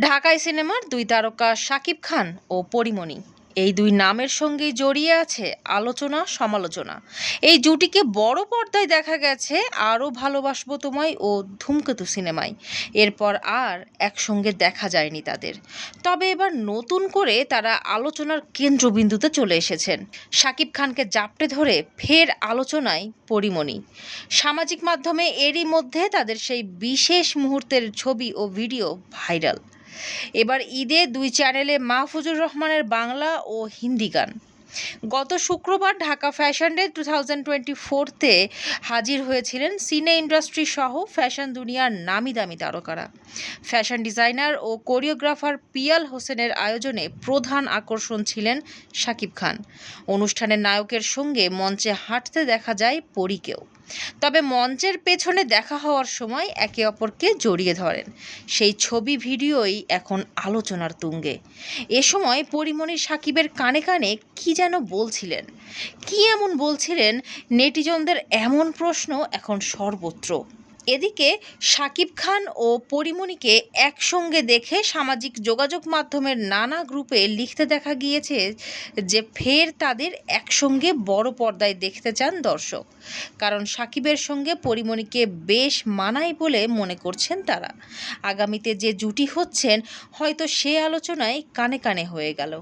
ঢাকাই সিনেমার দুই তারকা শাকিব খান ও পরিমণি। এই দুই নামের সঙ্গেই জড়িয়ে আছে আলোচনা, সমালোচনা। এই জুটিকে বড় পর্দায় দেখা গেছে আরও ভালোবাসবো তোমায় ও ধূমকেতু সিনেমায়। এরপর আর একসঙ্গে দেখা যায়নি তাদের। তবে এবার নতুন করে তারা আলোচনার কেন্দ্রবিন্দুতে চলে এসেছেন। শাকিব খানকে জাপটে ধরে ফের আলোচনায় পরিমণি। সামাজিক মাধ্যমে এরই মধ্যে তাদের সেই বিশেষ মুহূর্তের ছবি ও ভিডিও ভাইরাল। এবার ঈদে দুই চ্যানেলে মাহফুজুর রহমানের বাংলা ও হিন্দি গান। গত শুক্রবার Dhaka fashion day two thousand twenty ফোরতে হাজির হয়েছিলেন সিনে ইন্ডাস্ট্রি সহ ফ্যাশন দুনিয়ার নামি দামি তারকারা। ফ্যাশন ডিজাইনার ও কোরিওগ্রাফার পিয়াল হোসেনের আয়োজনে প্রধান আকর্ষণ ছিলেন শাকিব খান। অনুষ্ঠানের নায়কের সঙ্গে মঞ্চে হাঁটতে দেখা যায় পরীকেও। তবে মঞ্চের পেছনে দেখা হওয়ার সময় একে অপরকে জড়িয়ে ধরেন। সেই ছবি ভিডিওই এখন আলোচনার তুঙ্গে। এ সময় পরিমণি সাকিবের কানে কানে কি যেন বলছিলেন? কি এমন বলছিলেন? নেটিজনদের এমন প্রশ্ন এখন সর্বত্র। এদিকে শাকিব খান ও পরিমণিকে একসঙ্গে দেখে সামাজিক যোগাযোগ মাধ্যমের নানা গ্রুপে লিখতে দেখা গিয়েছে যে ফের তাদের একসঙ্গে বড় পর্দায় দেখতে চান দর্শক। কারণ সাকিবের সঙ্গে পরিমণিকে বেশ মানায় বলে মনে করছেন তারা। আগামীতে যে জুটি হচ্ছেন, হয়তো সে আলোচনায় কানে কানে হয়ে গেল।